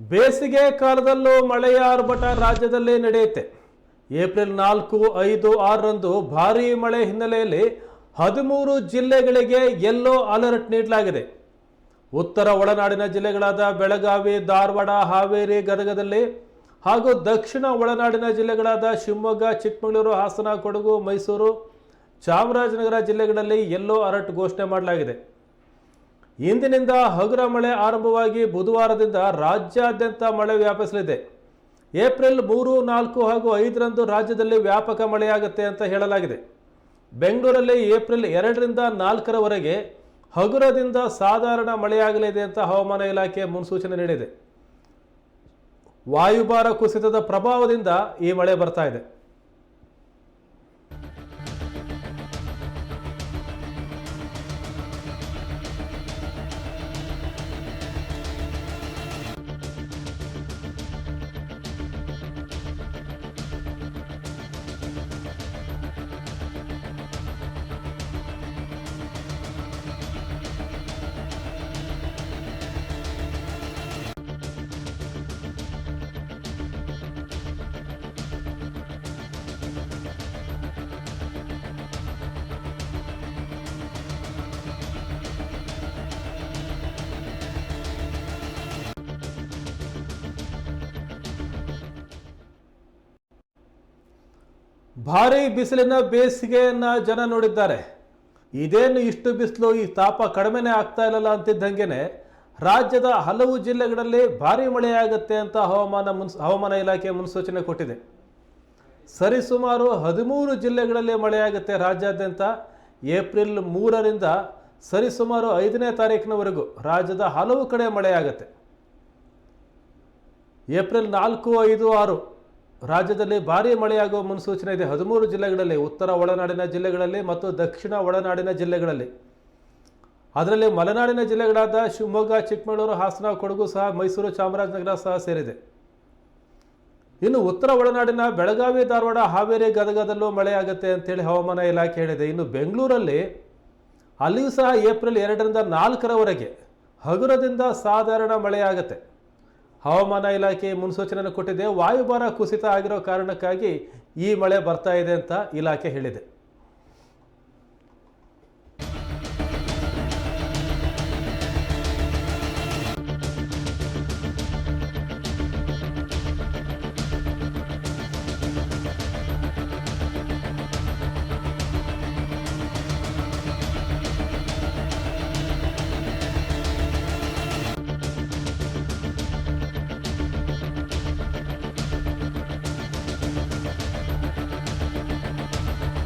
ಬೇಸಿಗೆ ಕಾಲದಲ್ಲೂ ಮಳೆಯ ಆರ್ಭಟ ರಾಜ್ಯದಲ್ಲೇ ನಡೆಯುತ್ತೆ. ಏಪ್ರಿಲ್ ನಾಲ್ಕು, ಐದು, ಆರರಂದು ಭಾರೀ ಮಳೆ ಹಿನ್ನೆಲೆಯಲ್ಲಿ ಹದಿಮೂರು ಜಿಲ್ಲೆಗಳಿಗೆ ಯೆಲ್ಲೋ ಅಲರ್ಟ್ ನೀಡಲಾಗಿದೆ. ಉತ್ತರ ಒಳನಾಡಿನ ಜಿಲ್ಲೆಗಳಾದ ಬೆಳಗಾವಿ, ಧಾರವಾಡ, ಹಾವೇರಿ ಗದಗದಲ್ಲಿ ಹಾಗೂ ದಕ್ಷಿಣ ಒಳನಾಡಿನ ಜಿಲ್ಲೆಗಳಾದ ಶಿವಮೊಗ್ಗ, ಚಿಕ್ಕಮಗಳೂರು, ಹಾಸನ, ಕೊಡಗು, ಮೈಸೂರು, ಚಾಮರಾಜನಗರ ಜಿಲ್ಲೆಗಳಲ್ಲಿ ಯೆಲ್ಲೋ ಅಲರ್ಟ್ ಘೋಷಣೆ ಮಾಡಲಾಗಿದೆ. ಇಂದಿನಿಂದ ಹಗುರ ಮಳೆ ಆರಂಭವಾಗಿ ಬುಧವಾರದಿಂದ ರಾಜ್ಯಾದ್ಯಂತ ಮಳೆ ವ್ಯಾಪಿಸಲಿದೆ. ಏಪ್ರಿಲ್ ಮೂರು, ನಾಲ್ಕು ಹಾಗೂ ಐದರಂದು ರಾಜ್ಯದಲ್ಲಿ ವ್ಯಾಪಕ ಮಳೆಯಾಗುತ್ತೆ ಅಂತ ಹೇಳಲಾಗಿದೆ. ಬೆಂಗಳೂರಲ್ಲಿ ಏಪ್ರಿಲ್ ಎರಡರಿಂದ ನಾಲ್ಕರವರೆಗೆ ಹಗುರದಿಂದ ಸಾಧಾರಣ ಮಳೆಯಾಗಲಿದೆ ಅಂತ ಹವಾಮಾನ ಇಲಾಖೆ ಮುನ್ಸೂಚನೆ ನೀಡಿದೆ. ವಾಯುಭಾರ ಕುಸಿತದ ಪ್ರಭಾವದಿಂದ ಈ ಮಳೆ ಬರ್ತಾ ಇದೆ. ಭಾರಿ ಬಿಸಿಲಿನ ಬೇಸಿಗೆಯನ್ನ ಜನ ನೋಡಿದ್ದಾರೆ. ಇದೇನು ಇಷ್ಟು ಬಿಸಿಲು, ಈ ತಾಪ ಕಡಿಮೆನೇ ಆಗ್ತಾ ಇಲ್ಲಲ್ಲ ಅಂತಿದ್ದಂಗೆನೆ ರಾಜ್ಯದ ಹಲವು ಜಿಲ್ಲೆಗಳಲ್ಲಿ ಭಾರಿ ಮಳೆಯಾಗುತ್ತೆ ಅಂತ ಹವಾಮಾನ ಮುನ್ಸ್, ಹವಾಮಾನ ಇಲಾಖೆ ಮುನ್ಸೂಚನೆ ಕೊಟ್ಟಿದೆ. ಸರಿಸುಮಾರು ಹದಿಮೂರು ಜಿಲ್ಲೆಗಳಲ್ಲಿ ಮಳೆಯಾಗುತ್ತೆ ರಾಜ್ಯಾದ್ಯಂತ. ಏಪ್ರಿಲ್ ಮೂರರಿಂದ ಸರಿಸುಮಾರು ಐದನೇ ತಾರೀಕಿನವರೆಗೂ ರಾಜ್ಯದ ಹಲವು ಕಡೆ ಮಳೆಯಾಗುತ್ತೆ. ಏಪ್ರಿಲ್ ನಾಲ್ಕು ಐದು ಆರು ರಾಜ್ಯದಲ್ಲಿ ಭಾರಿ ಮಳೆಯಾಗುವ ಮುನ್ಸೂಚನೆ ಇದೆ. ಹದಿಮೂರು ಜಿಲ್ಲೆಗಳಲ್ಲಿ, ಉತ್ತರ ಒಳನಾಡಿನ ಜಿಲ್ಲೆಗಳಲ್ಲಿ ಮತ್ತು ದಕ್ಷಿಣ ಒಳನಾಡಿನ ಜಿಲ್ಲೆಗಳಲ್ಲಿ. ಅದರಲ್ಲಿ ಮಲೆನಾಡಿನ ಜಿಲ್ಲೆಗಳಾದ ಶಿವಮೊಗ್ಗ, ಚಿಕ್ಕಮಗಳೂರು, ಹಾಸನ, ಕೊಡಗು ಸಹ ಮೈಸೂರು, ಚಾಮರಾಜನಗರ ಸಹ ಸೇರಿದೆ. ಇನ್ನು ಉತ್ತರ ಒಳನಾಡಿನ ಬೆಳಗಾವಿ, ಧಾರವಾಡ, ಹಾವೇರಿ ಗದಗದಲ್ಲೂ ಮಳೆಯಾಗುತ್ತೆ ಅಂತೇಳಿ ಹವಾಮಾನ ಇಲಾಖೆ ಹೇಳಿದೆ. ಇನ್ನು ಬೆಂಗಳೂರಲ್ಲಿ ಅಲ್ಲಿಯೂ ಸಹ ಏಪ್ರಿಲ್ ಎರಡರಿಂದ ನಾಲ್ಕರವರೆಗೆ ಹಗುರದಿಂದ ಸಾಧಾರಣ ಮಳೆಯಾಗುತ್ತೆ. ಹವಾಮಾನ ಇಲಾಖೆ ಮುನ್ಸೂಚನೆಯನ್ನು ಕೊಟ್ಟಿದೆ. ವಾಯುಭಾರ ಕುಸಿತ ಆಗಿರೋ ಕಾರಣಕ್ಕಾಗಿ ಈ ಮಳೆ ಬರ್ತಾ ಇದೆ ಅಂತ ಇಲಾಖೆ ಹೇಳಿದೆ.